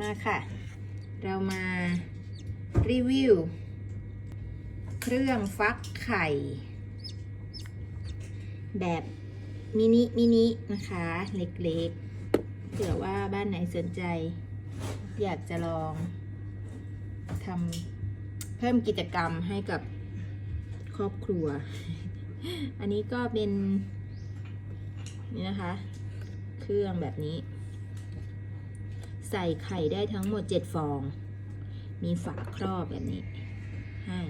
มาค่ะ เรามารีวิว เครื่องฟักไข่ แบบมินิมินินะคะ เล็กๆเผื่อว่าบ้านไหนสนใจ อยากจะลองทำเพิ่มกิจกรรมให้กับครอบครัว อันนี้ก็เป็น นี่นะคะ เครื่องแบบนี้ ใส่ไข่ได้ทั้งหมด 7 ฟอง มีฝาครอบแบบนี้ ให้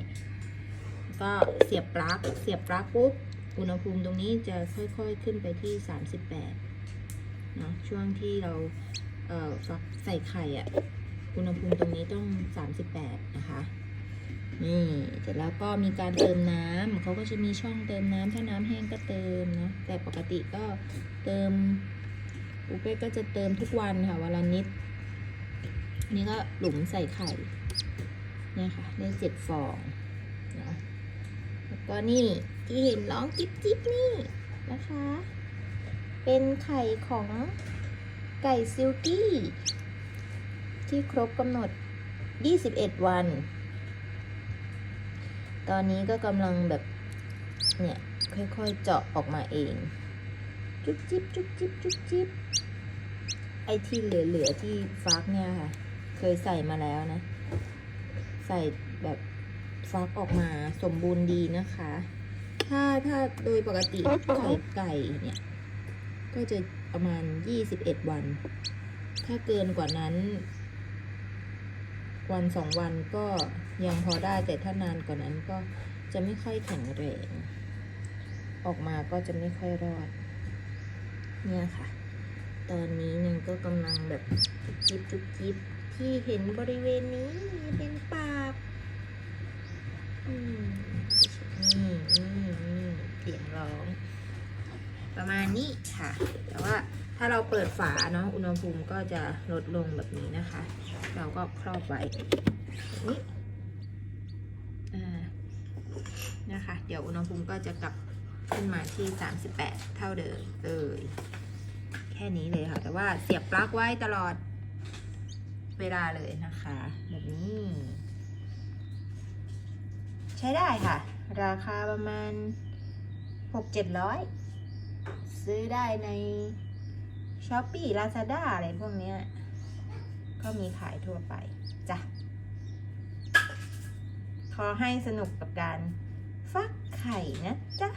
ก็เสียบปลั๊ก เสียบปลั๊กปุ๊บ อุณหภูมิตรงนี้จะค่อยๆขึ้นไปที่ 38เนาะช่วงที่เราเอ่อฟักใส่ไข่อะ่ะ อุณหภูมิตรงนี้ต้อง 38 นะคะ นี่เสร็จแล้วก็มีการเติมน้ำเขาก็จะมีช่องเติมน้ำถ้าน้ำแห้งก็เติมเนาะแต่ปกติก็เติม อุเป้ก็จะเติมทุกวันค่ะวันละนิด นนี้ก็หลุมใส่ไข่เนี่ยค่ะได้เจ็ดฟองนะแล้วก็นี่ที่เห็นร้องจิ๊บจิ๊บนี่นะคะ เป็นไข่ของไก่ซิลกี้ ที่ครบกำหนด 21 วัน ตอนนี้ก็กำลังแบบ เนี่ย ค่อยๆ เจาะออกมาเอง จุ๊บจิ๊บจุ๊บจิ๊บจุ๊บจิ๊บไอที่เหลือ ๆ ที่ฟักเนี่ยค่ะ เคยใส่มาแล้วนะ ใส่แบบฟักออกมาสมบูรณ์ดีนะคะ ถ้าถ้าโดยปกติไข่ไก่เนี่ย ก็จะประมาณ21วัน ถ้าเกินกว่านั้น วันสองวันก็ยังพอได้แต่ถ้านานกว่านั้นก็จะไม่ค่อยแข็งแรงออกมาก็จะไม่ค่อยรอด เนี่ยค่ะ ตอนนี้นึ่งก็กำลังแบบจุบจิบจุบจิบ ที่เห็นบริเวณนี้เป็นปากนี่นี่นี่เสียงร้อง ประมาณนี้ค่ะ แต่ว่าถ้าเราเปิดฝาเนาะอุณหภูมิก็จะลดลงแบบนี้นะคะ เราก็ครอบไว้นี่นะคะ เดี๋ยวอุณหภูมิก็จะกลับขึ้นมาที่ 38 เท่าเดิมเลย แค่นี้เลยค่ะ แต่ว่าเสียบปลั๊กไว้ตลอด เวลาเลยนะคะ แบบนี้ ใช้ได้ค่ะ ราคาประมาณ6-700ซื้อได้ในช้อปปี้ลาซาด้าอะไรพวกเนี้ย ก็มีขายทั่วไป จ้ะ ขอให้สนุกกับการฟักไข่นะ จ๊ะ